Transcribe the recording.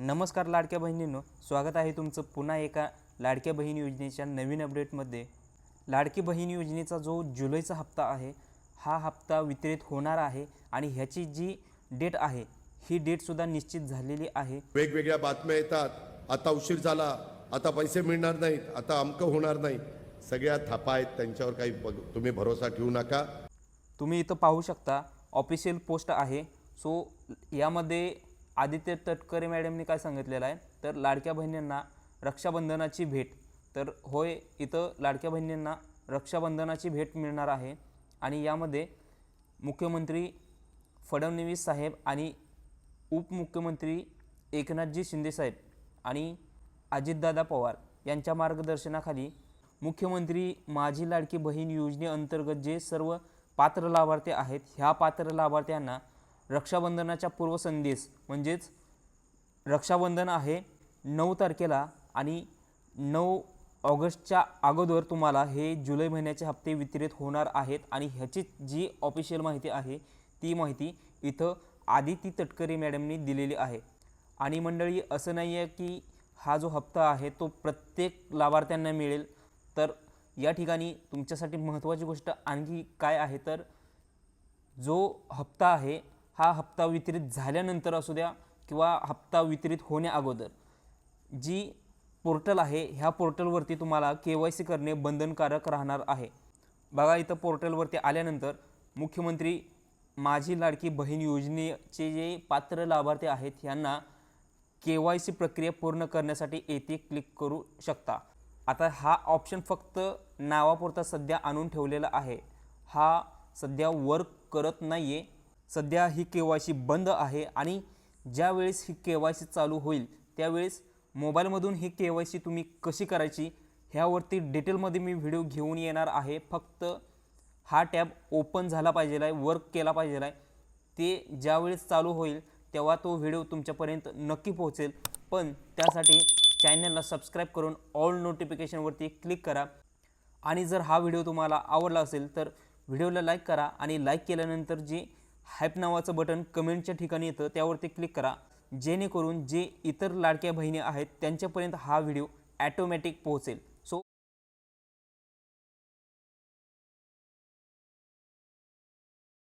नमस्कार लाडक्या बहिणींनो स्वागत आहे तुमचं पुन्हा एका लाडक्या बहीण योजनेच्या नवीन अपडेटमध्ये. लाडकी बहीण योजनेचा जो जुलैचा हप्ता आहे हा हप्ता वितरित होणार आहे आणि ह्याची जी डेट आहे ही डेटसुद्धा निश्चित झालेली आहे. वेगवेगळ्या बातम्या येतात. आता उशीर झाला आता पैसे मिळणार नाहीत आता अमकं होणार नाही. सगळ्या थापा आहेत त्यांच्यावर काही तुम्ही भरोसा ठेवू नका. तुम्ही इथं पाहू शकता ऑफिशियल पोस्ट आहे. सो यामध्ये आदित्य तटकरे मॅडमने काय सांगितलेलं आहे? तर लाडक्या बहिणींना रक्षाबंधनाची भेट. तर होय इथं लाडक्या बहिणींना रक्षाबंधनाची भेट मिळणार आहे. आणि यामध्ये मुख्यमंत्री फडणवीस साहेब आणि उपमुख्यमंत्री एकनाथजी शिंदेसाहेब आणि अजितदादा पवार यांच्या मार्गदर्शनाखाली मुख्यमंत्री माझी लाडकी बहीण योजनेअंतर्गत जे सर्व पात्र लाभार्थी आहेत ह्या पात्र लाभार्थ्यांना रक्षाबंधनाच्या पूर्वसंदेश म्हणजेच रक्षाबंधन आहे नऊ तारखेला आणि नऊ ऑगस्टच्या अगोदर तुम्हाला हे जुलै महिन्याचे हप्ते वितरित होणार आहेत आणि ह्याची जी ऑफिशियल माहिती आहे ती माहिती इथं आदिती तटकरे मॅडमनी दिलेली आहे. आणि मंडळी असं नाही आहे की हा जो हप्ता आहे तो प्रत्येक लाभार्थ्यांना मिळेल. तर या ठिकाणी तुमच्यासाठी महत्त्वाची गोष्ट आणखी काय आहे? तर जो हप्ता आहे हा हप्ता वितरित झाल्यानंतर असू द्या किंवा हप्ता वितरित होण्याअगोदर जी पोर्टल आहे ह्या पोर्टलवरती तुम्हाला के वाय सी करणे बंधनकारक राहणार आहे. बघा इथं पोर्टलवरती आल्यानंतर मुख्यमंत्री माझी लाडकी बहीण योजनेचे जे पात्र लाभार्थी आहेत यांना के वाय सी प्रक्रिया पूर्ण करण्यासाठी येथे क्लिक करू शकता. आता हा ऑप्शन फक्त नावापुरता सध्या आणून ठेवलेला आहे. हा सध्या वर्क करत नाही आहे सध्या ही के वाय सी बंद आहे आणि ज्यावेळेस ही के वाय सी चालू होईल त्यावेळेस मोबाईलमधून ही के वाय सी तुम्ही कशी करायची ह्यावरती डिटेलमध्ये मी व्हिडिओ घेऊन येणार आहे. फक्त हा टॅब ओपन झाला पाहिजे आहे वर्क केला पाहिजे आहे. ते ज्यावेळेस चालू होईल तेव्हा तो व्हिडिओ तुमच्यापर्यंत नक्की पोहोचेल. पण त्यासाठी चॅनलला सबस्क्राईब करून ऑल नोटिफिकेशनवरती क्लिक करा. आणि जर हा व्हिडिओ तुम्हाला आवडला असेल तर व्हिडिओला लाईक करा आणि लाईक केल्यानंतर जी हॅप नावाचं बटन कमेंटच्या ठिकाणी येतं. त्यावरती क्लिक करा. जेणेकरून जे इतर लाडक्या बहिणी आहेत त्यांच्यापर्यंत हा व्हिडिओ ॲटोमॅटिक पोहोचेल.